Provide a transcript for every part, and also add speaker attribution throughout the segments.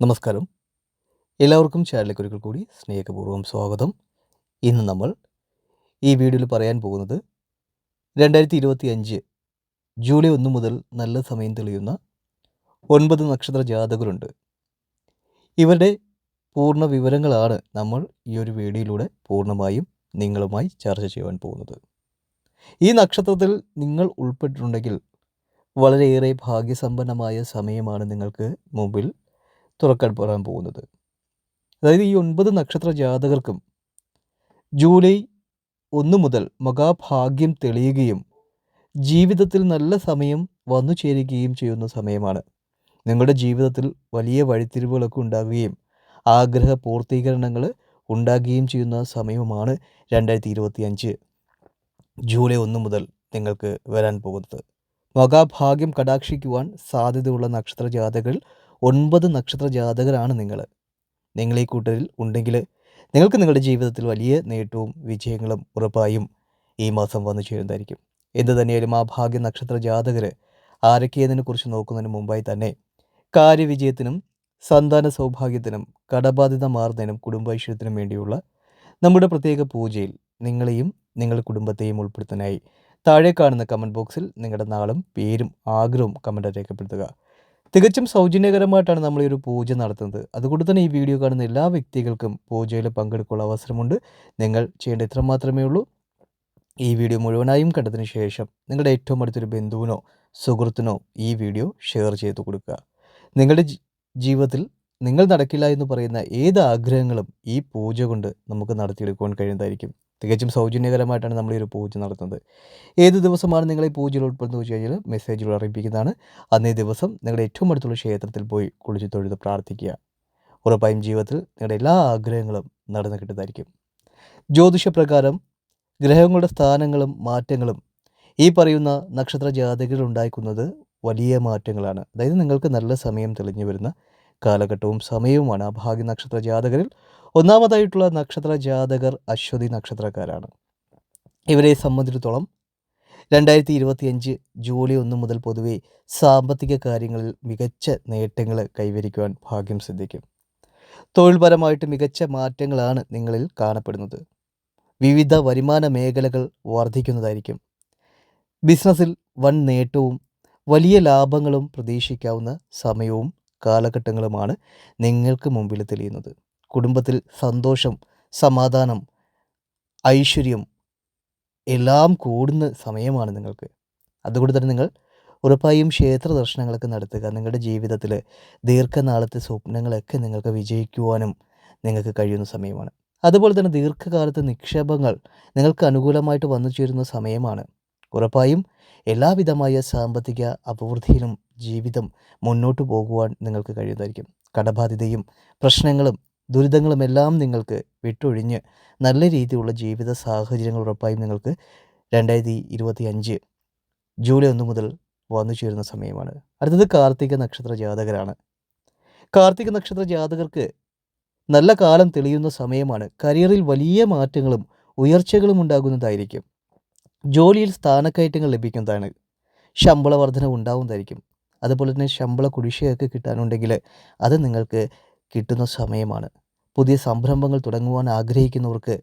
Speaker 1: നമസ്കാരം. എല്ലാവർക്കും ചാനലിലേക്ക് ഒരിക്കൽ കൂടി സ്നേഹപൂർവം സ്വാഗതം. ഇന്ന് നമ്മൾ ഈ വീഡിയോയിൽ പറയാൻ പോകുന്നത് രണ്ടായിരത്തി ഇരുപത്തി അഞ്ച് ജൂലൈ ഒന്ന് മുതൽ നല്ല സമയം തെളിയുന്ന ഒൻപത് നക്ഷത്ര ജാതകരുണ്ട്. ഇവരുടെ പൂർണ വിവരങ്ങളാണ് നമ്മൾ ഈ ഒരു വീഡിയോയിലൂടെ പൂർണമായും നിങ്ങളുമായി ചർച്ച ചെയ്യുവാൻ പോകുന്നത്. ഈ നക്ഷത്രത്തിൽ നിങ്ങൾ ഉൾപ്പെട്ടിട്ടുണ്ടെങ്കിൽ വളരെയേറെ ഭാഗ്യസമ്പന്നമായ സമയമാണ് നിങ്ങൾക്ക് മുമ്പിൽ തുറക്കപ്പെടാൻ പോകുന്നത്. അതായത് ഈ ഒൻപത് നക്ഷത്ര ജാതകർക്കും ജൂലൈ ഒന്ന് മുതൽ മഹാഭാഗ്യം തെളിയുകയും ജീവിതത്തിൽ നല്ല സമയം വന്നു ചേരുകയും ചെയ്യുന്ന സമയമാണ്. നിങ്ങളുടെ ജീവിതത്തിൽ വലിയ വഴിത്തിരിവുകളൊക്കെ ഉണ്ടാകുകയും ആഗ്രഹ പൂർത്തീകരണങ്ങൾ ഉണ്ടാകുകയും ചെയ്യുന്ന സമയവുമാണ് രണ്ടായിരത്തി ഇരുപത്തി അഞ്ച് ജൂലൈ ഒന്ന് മുതൽ നിങ്ങൾക്ക് വരാൻ പോകുന്നത്. മഹാഭാഗ്യം കടാക്ഷിക്കുവാൻ സാധ്യതയുള്ള നക്ഷത്ര ജാതകൾ ഒൻപത് നക്ഷത്ര ജാതകരാണ് നിങ്ങൾ നിങ്ങൾ ഈ കൂട്ടരിൽ ഉണ്ടെങ്കിൽ നിങ്ങൾക്ക് നിങ്ങളുടെ ജീവിതത്തിൽ വലിയ നേട്ടവും വിജയങ്ങളും ഉറപ്പായും ഈ മാസം വന്നു ചേരുന്നതായിരിക്കും. എന്ത് തന്നെയാലും ആ ഭാഗ്യ നക്ഷത്ര ജാതകർ ആരൊക്കെയതിനെ കുറിച്ച് നോക്കുന്നതിന് മുമ്പായി തന്നെ കാര്യവിജയത്തിനും സന്താന സൗഭാഗ്യത്തിനും കടബാധ്യത മാറുന്നതിനും കുടുംബൈശ്വര്യത്തിനും വേണ്ടിയുള്ള നമ്മുടെ പ്രത്യേക പൂജയിൽ നിങ്ങളെയും നിങ്ങളുടെ കുടുംബത്തെയും ഉൾപ്പെടുത്താനായി താഴെ കാണുന്ന കമന്റ് ബോക്സിൽ നിങ്ങളുടെ നാളും പേരും ആഗ്രഹവും കമന്റ് രേഖപ്പെടുത്തുക. തികച്ചും സൗജന്യകരമായിട്ടാണ് നമ്മൾ ഈ ഒരു പൂജ നടത്തുന്നത്. അതുകൊണ്ട് തന്നെ ഈ വീഡിയോ കാണുന്ന എല്ലാ വ്യക്തികൾക്കും പൂജയിൽ പങ്കെടുക്കാനുള്ള അവസരമുണ്ട്. നിങ്ങൾ ചെയ്യേണ്ട ഇത്ര മാത്രമേ ഉള്ളൂ. ഈ വീഡിയോ മുഴുവനായും കണ്ടതിന് ശേഷം നിങ്ങളുടെ ഏറ്റവും അടുത്തൊരു ബന്ധുവിനോ സുഹൃത്തിനോ ഈ വീഡിയോ ഷെയർ ചെയ്ത് കൊടുക്കുക. നിങ്ങളുടെ ജീവിതത്തിൽ നിങ്ങൾ നടക്കില്ല എന്ന് പറയുന്ന ഏത് ആഗ്രഹങ്ങളും ഈ പൂജ കൊണ്ട് നമുക്ക് നടത്തിയെടുക്കുവാൻ കഴിയുന്നതായിരിക്കും. തികച്ചും സൗജന്യകരമായിട്ടാണ് നമ്മൾ ഈ ഒരു പൂജ നടത്തുന്നത്. ഏത് ദിവസമാണ് നിങ്ങൾ ഈ പൂജയിൽ ഉൾപ്പെടുന്നത് വെച്ച് കഴിഞ്ഞാൽ മെസ്സേജിൽ അറിയിപ്പിക്കുന്നതാണ്. അന്നേ ദിവസം നിങ്ങളുടെ ഏറ്റവും അടുത്തുള്ള ക്ഷേത്രത്തിൽ പോയി കുളിച്ച് തൊഴുത് പ്രാർത്ഥിക്കുക. ഉറപ്പായും ജീവിതത്തിൽ നിങ്ങളുടെ എല്ലാ ആഗ്രഹങ്ങളും നടന്നു കിട്ടുന്നതായിരിക്കും. ജ്യോതിഷപ്രകാരം ഗ്രഹങ്ങളുടെ സ്ഥാനങ്ങളും മാറ്റങ്ങളും ഈ പറയുന്ന നക്ഷത്ര ജാതകളിൽ ഉണ്ടായിക്കുന്നത് വലിയ മാറ്റങ്ങളാണ്. അതായത് നിങ്ങൾക്ക് നല്ല സമയം തെളിഞ്ഞു വരുന്ന കാലഘട്ടവും സമയവുമാണ് ആ ഭാഗ്യ നക്ഷത്ര ജാതകരിൽ. ഒന്നാമതായിട്ടുള്ള നക്ഷത്ര ജാതകർ അശ്വതി നക്ഷത്രക്കാരാണ്. ഇവരെ സംബന്ധിച്ചിടത്തോളം രണ്ടായിരത്തി ഇരുപത്തി അഞ്ച് ജൂലൈ ഒന്ന് മുതൽ പൊതുവെ സാമ്പത്തിക കാര്യങ്ങളിൽ മികച്ച നേട്ടങ്ങൾ കൈവരിക്കുവാൻ ഭാഗ്യം സിദ്ധിക്കും. തൊഴിൽപരമായിട്ട് മികച്ച മാറ്റങ്ങളാണ് നിങ്ങളിൽ കാണപ്പെടുന്നത്. വിവിധ വരുമാന മേഖലകൾ വർദ്ധിക്കുന്നതായിരിക്കും. ബിസിനസ്സിൽ വൻ നേട്ടവും വലിയ ലാഭങ്ങളും പ്രതീക്ഷിക്കാവുന്ന സമയവും കാലഘട്ടങ്ങളുമാണ് നിങ്ങൾക്ക് മുമ്പിൽ തെളിയുന്നത്. കുടുംബത്തിൽ സന്തോഷം സമാധാനം ഐശ്വര്യം എല്ലാം കൂടുന്ന സമയമാണ് നിങ്ങൾക്ക്. അതുകൊണ്ട് തന്നെ നിങ്ങൾ ഉറപ്പായും ക്ഷേത്ര ദർശനങ്ങളൊക്കെ നടത്തുക. നിങ്ങളുടെ ജീവിതത്തിൽ ദീർഘനാളത്തെ സ്വപ്നങ്ങളൊക്കെ നിങ്ങൾക്ക് വിജയിക്കുവാനും നിങ്ങൾക്ക് കഴിയുന്ന സമയമാണ്. അതുപോലെ തന്നെ ദീർഘകാലത്തെ നിക്ഷേപങ്ങൾ നിങ്ങൾക്ക് അനുകൂലമായിട്ട് വന്നു ചേരുന്ന സമയമാണ്. ഉറപ്പായും എല്ലാവിധമായ സാമ്പത്തിക അഭിവൃദ്ധിയിലും ജീവിതം മുന്നോട്ട് പോകുവാൻ നിങ്ങൾക്ക് കഴിയുന്നതായിരിക്കും. കടബാധ്യതയും പ്രശ്നങ്ങളും ദുരിതങ്ങളുമെല്ലാം നിങ്ങൾക്ക് വിട്ടൊഴിഞ്ഞ് നല്ല രീതിയിലുള്ള ജീവിത സാഹചര്യങ്ങൾ ഉറപ്പായും നിങ്ങൾക്ക് രണ്ടായിരത്തി ഇരുപത്തി അഞ്ച് ജൂലൈ ഒന്ന് മുതൽ വന്നു ചേരുന്ന സമയമാണ്. അടുത്തത് കാർത്തിക നക്ഷത്ര ജാതകരാണ്. കാർത്തിക നക്ഷത്ര ജാതകർക്ക് നല്ല കാലം തെളിയുന്ന സമയമാണ്. കരിയറിൽ വലിയ മാറ്റങ്ങളും ഉയർച്ചകളും ഉണ്ടാകുന്നതായിരിക്കും. ജോലിയിൽ സ്ഥാനക്കയറ്റങ്ങൾ ലഭിക്കുന്നതാണ്. ശമ്പള വർധന ഉണ്ടാവുന്നതായിരിക്കും. അതുപോലെ തന്നെ ശമ്പള കുടിശ്ശികയൊക്കെ കിട്ടാനുണ്ടെങ്കിൽ അത് നിങ്ങൾക്ക് കിട്ടുന്ന സമയമാണ്. പുതിയ സംരംഭങ്ങൾ തുടങ്ങുവാൻ ആഗ്രഹിക്കുന്നവർക്ക്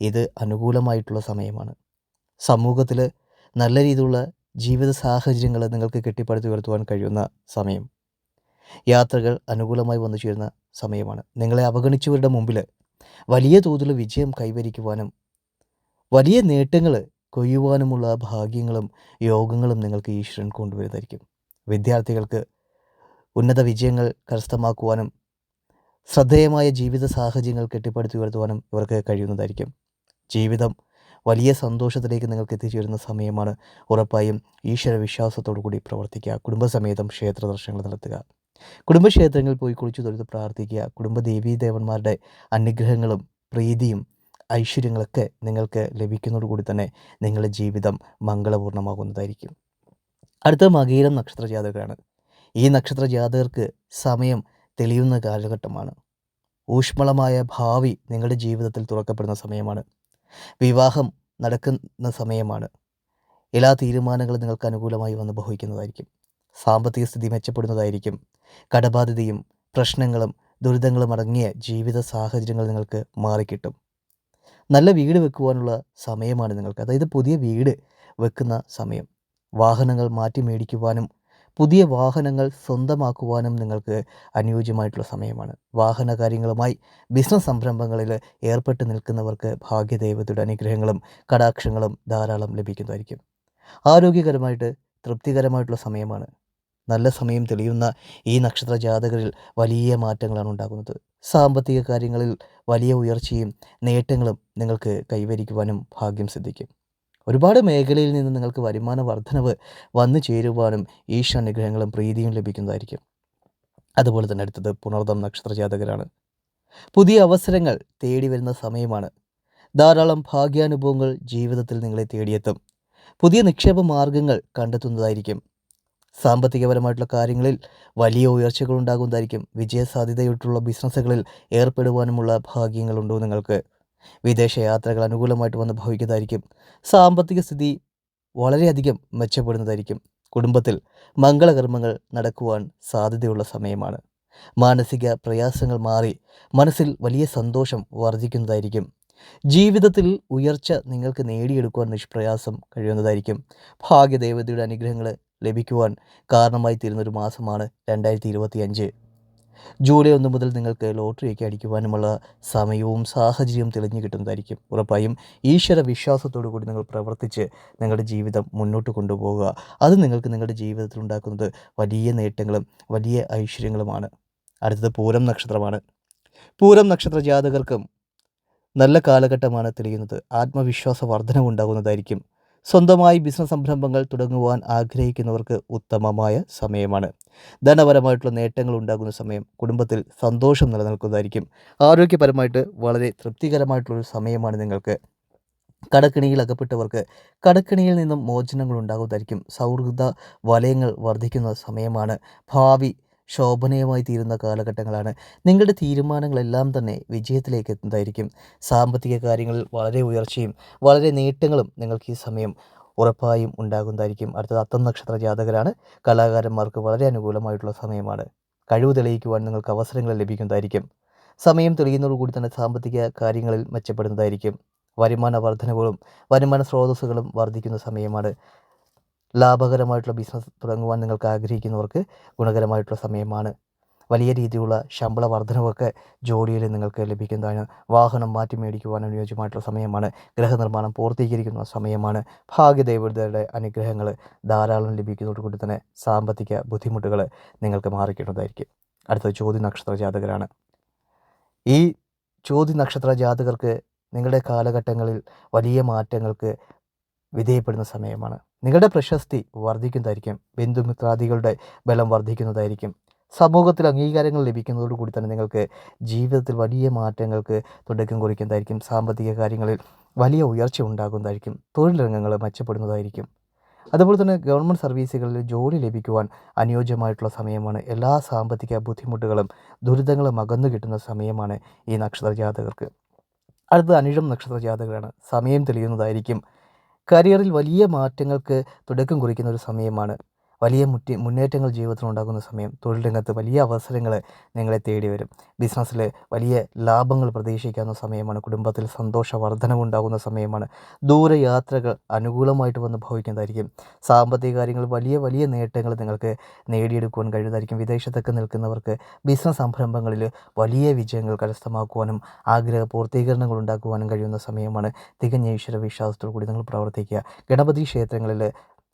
Speaker 1: ഇത് അനുകൂലമായിട്ടുള്ള സമയമാണ്. സമൂഹത്തിൽ നല്ല രീതിയിലുള്ള ജീവിത സാഹചര്യങ്ങൾ നിങ്ങൾക്ക് കെട്ടിപ്പടുത്തി ഉയർത്തുവാൻ കഴിയുന്ന സമയം. യാത്രകൾ അനുകൂലമായി വന്നു ചേരുന്ന സമയമാണ്. നിങ്ങളെ അവഗണിച്ചവരുടെ മുമ്പിൽ വലിയ തോതിൽ വിജയം കൈവരിക്കുവാനും വലിയ നേട്ടങ്ങൾ കൊയ്യുവാനുമുള്ള ഭാഗ്യങ്ങളും യോഗങ്ങളും നിങ്ങൾക്ക് ഈശ്വരൻ കൊണ്ടുവരുന്നതായിരിക്കും. വിദ്യാർത്ഥികൾക്ക് ഉന്നത വിജയങ്ങൾ കരസ്ഥമാക്കുവാനും ശ്രദ്ധേയമായ ജീവിത സാഹചര്യങ്ങൾ കെട്ടിപ്പടുത്തി ഉയർത്തുവാനും ഇവർക്ക് കഴിയുന്നതായിരിക്കും. ജീവിതം വലിയ സന്തോഷത്തിലേക്ക് നിങ്ങൾക്ക് എത്തിച്ചേരുന്ന സമയമാണ് ഉറപ്പായും ഈശ്വര വിശ്വാസത്തോടു കൂടി പ്രവർത്തിക്കുക. കുടുംബസമേതം ക്ഷേത്ര ദർശനങ്ങൾ നടത്തുക. കുടുംബക്ഷേത്രങ്ങളിൽ പോയി കുളിച്ചു തൊഴുത് പ്രാർത്ഥിക്കുക. കുടുംബ ദേവീ ദേവന്മാരുടെ അനുഗ്രഹങ്ങളും പ്രീതിയും ഐശ്വര്യങ്ങളൊക്കെ നിങ്ങൾക്ക് ലഭിക്കുന്നതോടുകൂടി തന്നെ നിങ്ങളുടെ ജീവിതം മംഗളപൂർണമാകുന്നതായിരിക്കും അടുത്ത മകീരം നക്ഷത്ര ജാതകരാണ് ഈ നക്ഷത്ര ജാതകർക്ക് സമയം തെളിയുന്ന കാലഘട്ടമാണ്. ഊഷ്മളമായ ഭാവി നിങ്ങളുടെ ജീവിതത്തിൽ തുറക്കപ്പെടുന്ന സമയമാണ്. വിവാഹം നടക്കുന്ന സമയമാണ്. എല്ലാ തീരുമാനങ്ങളും നിങ്ങൾക്ക് അനുകൂലമായി വന്ന് ഭവിക്കുന്നതായിരിക്കും സാമ്പത്തിക സ്ഥിതി മെച്ചപ്പെടുന്നതായിരിക്കും. കടബാധ്യതയും പ്രശ്നങ്ങളും ദുരിതങ്ങളും അടങ്ങിയ ജീവിത സാഹചര്യങ്ങൾ നിങ്ങൾക്ക് മാറിക്കിട്ടും. നല്ല വീട് വെക്കുവാനുള്ള സമയമാണ് നിങ്ങൾക്ക്. അതായത് പുതിയ വീട് വെക്കുന്ന സമയം. വാഹനങ്ങൾ മാറ്റി മേടിക്കുവാനും പുതിയ വാഹനങ്ങൾ സ്വന്തമാക്കുവാനും നിങ്ങൾക്ക് അനുയോജ്യമായിട്ടുള്ള സമയമാണ്. വാഹന കാര്യങ്ങളുമായി ബിസിനസ് സംരംഭങ്ങളിൽ ഏർപ്പെട്ട് നിൽക്കുന്നവർക്ക് ഭാഗ്യദേവതയുടെ അനുഗ്രഹങ്ങളും കടാക്ഷങ്ങളും ധാരാളം ലഭിക്കുന്നതായിരിക്കും. ആരോഗ്യകരമായിട്ട് തൃപ്തികരമായിട്ടുള്ള സമയമാണ്. നല്ല സമയം തെളിയുന്ന ഈ നക്ഷത്ര ജാതകരിൽ വലിയ മാറ്റങ്ങളാണ് ഉണ്ടാകുന്നത്. സാമ്പത്തിക കാര്യങ്ങളിൽ വലിയ ഉയർച്ചയും നേട്ടങ്ങളും നിങ്ങൾക്ക് കൈവരിക്കുവാനും ഭാഗ്യം സിദ്ധിക്കും. ഒരുപാട് മേഖലയിൽ നിന്ന് നിങ്ങൾക്ക് വരുമാന വർധനവ് വന്നു ചേരുവാനും ഈശ്വര അനുഗ്രഹങ്ങളും പ്രീതിയും ലഭിക്കുന്നതായിരിക്കും. അതുപോലെ തന്നെ അടുത്തത് പുണർദം നക്ഷത്ര ജാതകരാണ് പുതിയ അവസരങ്ങൾ തേടി വരുന്ന സമയമാണ്. ധാരാളം ഭാഗ്യാനുഭവങ്ങൾ ജീവിതത്തിൽ നിങ്ങളെ തേടിയെത്തും. പുതിയ നിക്ഷേപ മാർഗങ്ങൾ കണ്ടെത്തുന്നതായിരിക്കും. സാമ്പത്തികപരമായിട്ടുള്ള കാര്യങ്ങളിൽ വലിയ ഉയർച്ചകൾ ഉണ്ടാകുന്നതായിരിക്കും. വിജയസാധ്യതയായിട്ടുള്ള ബിസിനസ്സുകളിൽ ഏർപ്പെടുവാനുമുള്ള ഭാഗ്യങ്ങളുണ്ടോ നിങ്ങൾക്ക്? വിദേശ യാത്രകൾ അനുകൂലമായിട്ട് വന്ന് ഭവിക്കുന്നതായിരിക്കും. സാമ്പത്തിക സ്ഥിതി വളരെയധികം മെച്ചപ്പെടുന്നതായിരിക്കും. കുടുംബത്തിൽ മംഗളകർമ്മങ്ങൾ നടക്കുവാൻ സാധ്യതയുള്ള സമയമാണ്. മാനസിക പ്രയാസങ്ങൾ മാറി മനസ്സിൽ വലിയ സന്തോഷം വർദ്ധിക്കുന്നതായിരിക്കും ജീവിതത്തിൽ ഉയർച്ച നിങ്ങൾക്ക് നേടിയെടുക്കുവാൻ നിഷ്പ്രയാസം കഴിയുന്നതായിരിക്കും. ഭാഗ്യദേവതയുടെ അനുഗ്രഹങ്ങൾ ലഭിക്കുവാൻ കാരണമായി തീരുന്ന ഒരു മാസമാണ് രണ്ടായിരത്തി ഇരുപത്തി അഞ്ച് ജൂലൈ ഒന്ന് മുതൽ നിങ്ങൾക്ക് ലോട്ടറിയൊക്കെ അടിക്കുവാനുമുള്ള സമയവും സാഹചര്യവും തെളിഞ്ഞു കിട്ടുന്നതായിരിക്കും. ഉറപ്പായും ഈശ്വര വിശ്വാസത്തോടു കൂടി നിങ്ങൾ പ്രവർത്തിച്ച് നിങ്ങളുടെ ജീവിതം മുന്നോട്ട് കൊണ്ടുപോകുക അത് നിങ്ങൾക്ക് നിങ്ങളുടെ ജീവിതത്തിൽ ഉണ്ടാക്കുന്നത് വലിയ നേട്ടങ്ങളും വലിയ ഐശ്വര്യങ്ങളുമാണ്. അടുത്തത് പൂരം നക്ഷത്രമാണ്. പൂരം നക്ഷത്ര ജാതകർക്കും നല്ല കാലഘട്ടമാണ് തെളിയുന്നത്. ആത്മവിശ്വാസ വർധനവുണ്ടാകുന്നതായിരിക്കും. സ്വന്തമായി ബിസിനസ് സംരംഭങ്ങൾ തുടങ്ങുവാൻ ആഗ്രഹിക്കുന്നവർക്ക് ഉത്തമമായ സമയമാണ്. ധനപരമായിട്ടുള്ള നേട്ടങ്ങൾ ഉണ്ടാകുന്ന സമയം കുടുംബത്തിൽ സന്തോഷം നിലനിൽക്കുന്നതായിരിക്കും. ആരോഗ്യപരമായിട്ട് വളരെ തൃപ്തികരമായിട്ടുള്ളൊരു സമയമാണ് നിങ്ങൾക്ക്. കടക്കിണിയിൽ അകപ്പെട്ടവർക്ക് കടക്കിണിയിൽ നിന്നും മോചനങ്ങൾ ഉണ്ടാകുന്നതായിരിക്കും. സൗഹൃദ വലയങ്ങൾ വർദ്ധിക്കുന്ന സമയമാണ്. ഭാവി ശോഭനീയമായി തീരുന്ന കാലഘട്ടങ്ങളാണ്. നിങ്ങളുടെ തീരുമാനങ്ങളെല്ലാം തന്നെ വിജയത്തിലേക്ക് എത്തുന്നതായിരിക്കും സാമ്പത്തിക കാര്യങ്ങളിൽ വളരെ ഉയർച്ചയും വളരെ നേട്ടങ്ങളും നിങ്ങൾക്ക് ഈ സമയം ഉറപ്പായും ഉണ്ടാകുന്നതായിരിക്കും. അടുത്തത് അത്തം നക്ഷത്ര ജാതകരാണ്. കലാകാരന്മാർക്ക് വളരെ അനുകൂലമായിട്ടുള്ള സമയമാണ്. കഴിവ് തെളിയിക്കുവാൻ നിങ്ങൾക്ക് അവസരങ്ങൾ ലഭിക്കുന്നതായിരിക്കും. സമയം തെളിയുന്നതോടുകൂടി തന്നെ സാമ്പത്തിക കാര്യങ്ങളിൽ മെച്ചപ്പെടുന്നതായിരിക്കും. വരുമാന വർധനകളും വരുമാന സ്രോതസ്സുകളും വർദ്ധിക്കുന്ന സമയമാണ്. ലാഭകരമായിട്ടുള്ള ബിസിനസ് തുടങ്ങുവാൻ നിങ്ങൾക്ക് ആഗ്രഹിക്കുന്നവർക്ക് ഗുണകരമായിട്ടുള്ള സമയമാണ്. വലിയ രീതിയിലുള്ള ശമ്പള വർധനവൊക്കെ ജോലിയിൽ നിങ്ങൾക്ക് ലഭിക്കുന്നതാണ് വാഹനം മാറ്റി മേടിക്കുവാൻ അനുയോജ്യമായിട്ടുള്ള സമയമാണ്. ഗൃഹനിർമ്മാണം പൂർത്തീകരിക്കുന്ന സമയമാണ്. ഭാഗ്യദേവതയുടെ അനുഗ്രഹങ്ങൾ ധാരാളം ലഭിക്കുന്നതോടുകൂടി തന്നെ സാമ്പത്തിക ബുദ്ധിമുട്ടുകൾ നിങ്ങൾക്ക് മാറിക്കിട്ടുന്നതായിരിക്കും. അടുത്തത് ചോദ്യ നക്ഷത്ര ജാതകരാണ്. ഈ ചോദ്യ നക്ഷത്ര ജാതകർക്ക് നിങ്ങളുടെ കാലഘട്ടങ്ങളിൽ വലിയ മാറ്റങ്ങൾക്ക് വിധേയപ്പെടുന്ന സമയമാണ്. നിങ്ങളുടെ പ്രശസ്തി വർദ്ധിക്കുന്നതായിരിക്കും. ബന്ധുമിത്രാദികളുടെ ബലം വർദ്ധിക്കുന്നതായിരിക്കും. സമൂഹത്തിൽ അംഗീകാരങ്ങൾ ലഭിക്കുന്നതോടുകൂടി തന്നെ നിങ്ങൾക്ക് ജീവിതത്തിൽ വലിയ മാറ്റങ്ങൾക്ക് തുടക്കം കുറിക്കുന്നതായിരിക്കും. സാമ്പത്തിക കാര്യങ്ങളിൽ വലിയ ഉയർച്ച ഉണ്ടാകുന്നതായിരിക്കും. തൊഴിൽ രംഗങ്ങൾ മെച്ചപ്പെടുന്നതായിരിക്കും. അതുപോലെ തന്നെ ഗവൺമെന്റ് സർവീസുകളിൽ ജോലി ലഭിക്കുവാൻ അനുയോജ്യമായിട്ടുള്ള സമയമാണ്. എല്ലാ സാമ്പത്തിക ബുദ്ധിമുട്ടുകളും ദുരിതങ്ങളും അകന്നു കിട്ടുന്ന സമയമാണ് ഈ നക്ഷത്ര ജാതകർക്ക് അടുത്തത് അനിഴം നക്ഷത്ര ജാതകരാണ് സമയം തെളിയുന്നതായിരിക്കും. കരിയറിൽ വലിയ മാറ്റങ്ങൾക്ക് തുടക്കം കുറിക്കുന്ന ഒരു സമയമാണ്. വലിയ മുറ്റി മുന്നേറ്റങ്ങൾ ജീവിതത്തിൽ ഉണ്ടാകുന്ന സമയം തൊഴിൽ രംഗത്ത് വലിയ അവസരങ്ങൾ നിങ്ങളെ തേടി വരും. ബിസിനസ്സിൽ വലിയ ലാഭങ്ങൾ പ്രതീക്ഷിക്കാവുന്ന സമയമാണ് കുടുംബത്തിൽ സന്തോഷ വർധനവുണ്ടാകുന്ന സമയമാണ്. ദൂരയാത്രകൾ അനുകൂലമായിട്ട് വന്ന് ഭവിക്കുന്നതായിരിക്കും. സാമ്പത്തിക കാര്യങ്ങൾ വലിയ വലിയ നേട്ടങ്ങൾ നിങ്ങൾക്ക് നേടിയെടുക്കുവാൻ കഴിയുന്നതായിരിക്കും. വിദേശത്തൊക്കെ നിൽക്കുന്നവർക്ക് ബിസിനസ് സംരംഭങ്ങളിൽ വലിയ വിജയങ്ങൾ കരസ്ഥമാക്കുവാനും ആഗ്രഹ പൂർത്തീകരണങ്ങൾ ഉണ്ടാക്കുവാനും കഴിയുന്ന സമയമാണ് തികഞ്ഞ ഈശ്വര വിശ്വാസത്തോടു കൂടി നിങ്ങൾ പ്രവർത്തിക്കുക. ഗണപതി ക്ഷേത്രങ്ങളിൽ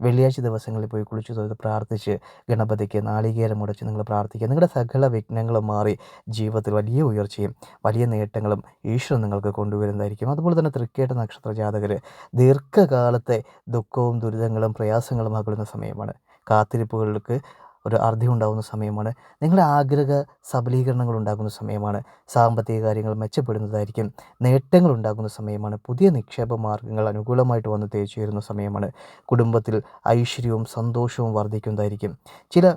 Speaker 1: വെള്ളിയാഴ്ച ദിവസങ്ങളിൽ പോയി കുളിച്ചു തൊഴുത് പ്രാർത്ഥിച്ച് ഗണപതിക്ക് നാളികേരം മുടച്ച് നിങ്ങൾ പ്രാർത്ഥിക്കുക. നിങ്ങളുടെ സകല വിഘ്നങ്ങളും മാറി ജീവിതത്തിൽ വലിയ ഉയർച്ചയും വലിയ നേട്ടങ്ങളും ഈശ്വരൻ നിങ്ങൾക്ക് കൊണ്ടുവരുന്നതായിരിക്കും. അതുപോലെ തന്നെ തൃക്കേട്ട നക്ഷത്ര ജാതകർ ദീർഘകാലത്തെ ദുഃഖവും ദുരിതങ്ങളും പ്രയാസങ്ങളും അകലുന്ന സമയമാണ്. കാത്തിരിപ്പുകൾക്ക് ഒരു അർദ്ധി ഉണ്ടാകുന്ന സമയമാണ്. നിങ്ങളുടെ ആഗ്രഹ സബലീകരണങ്ങൾ ഉണ്ടാകുന്ന സമയമാണ്. സാമ്പത്തിക കാര്യങ്ങൾ മെച്ചപ്പെടുന്നതായിരിക്കും. നേട്ടങ്ങൾ ഉണ്ടാകുന്ന സമയമാണ്. പുതിയ നിക്ഷേപ മാർഗങ്ങൾ അനുകൂലമായിട്ട് വന്ന് തേച്ചു വരുന്ന സമയമാണ്. കുടുംബത്തിൽ ഐശ്വര്യവും സന്തോഷവും വർദ്ധിക്കുന്നതായിരിക്കും. ചില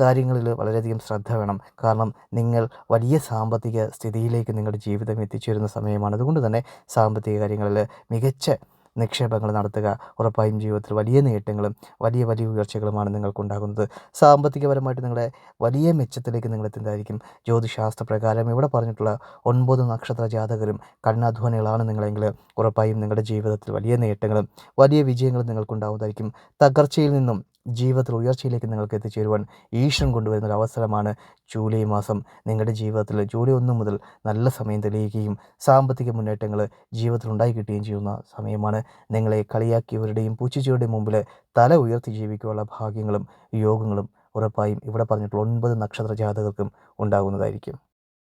Speaker 1: കാര്യങ്ങളിൽ വളരെയധികം ശ്രദ്ധ വേണം. കാരണം നിങ്ങൾ വലിയ സാമ്പത്തിക സ്ഥിതിയിലേക്ക് നിങ്ങളുടെ ജീവിതം എത്തിച്ചേരുന്ന സമയമാണ്. അതുകൊണ്ട് തന്നെ സാമ്പത്തിക കാര്യങ്ങളിൽ മികച്ച നിക്ഷേപങ്ങൾ നടത്തുക. ഉറപ്പായും ജീവിതത്തിൽ വലിയ നേട്ടങ്ങളും വലിയ വലിയ ഉയർച്ചകളുമാണ് നിങ്ങൾക്കുണ്ടാകുന്നത്. സാമ്പത്തികപരമായിട്ട് നിങ്ങളെ വലിയ മെച്ചത്തിലേക്ക് നിങ്ങൾ എത്തുന്നതായിരിക്കും. ജ്യോതിശാസ്ത്ര പ്രകാരം ഇവിടെ പറഞ്ഞിട്ടുള്ള ഒൻപത് നക്ഷത്ര ജാതകരും കഠിനാധ്വാനികളാണ് നിങ്ങളെങ്കിൽ ഉറപ്പായും നിങ്ങളുടെ ജീവിതത്തിൽ വലിയ നേട്ടങ്ങളും വലിയ വിജയങ്ങളും നിങ്ങൾക്കുണ്ടാകുന്നതായിരിക്കും തകർച്ചയിൽ നിന്നും ജീവിതത്തിൽ ഉയർച്ചയിലേക്ക് നിങ്ങൾക്ക് എത്തിച്ചേരുവാൻ ഈശ്വരൻ കൊണ്ടുവരുന്ന ഒരു അവസരമാണ് ജൂലൈ മാസം. നിങ്ങളുടെ ജീവിതത്തിൽ ജൂലൈ ഒന്ന് മുതൽ നല്ല സമയം തെളിയുകയും സാമ്പത്തിക മുന്നേറ്റങ്ങൾ ജീവിതത്തിൽ ഉണ്ടായി കിട്ടുകയും ചെയ്യുന്ന സമയമാണ്. നിങ്ങളെ കളിയാക്കിയവരുടെയും പൂച്ചിച്ചവരുടെയും മുമ്പിൽ തല ഉയർത്തി ജീവിക്കുവാനുള്ള ഭാഗ്യങ്ങളും യോഗങ്ങളും ഉറപ്പായും ഇവിടെ പറഞ്ഞിട്ടുള്ള ഒൻപത് നക്ഷത്ര ജാതകർക്കും ഉണ്ടാകുന്നതായിരിക്കും.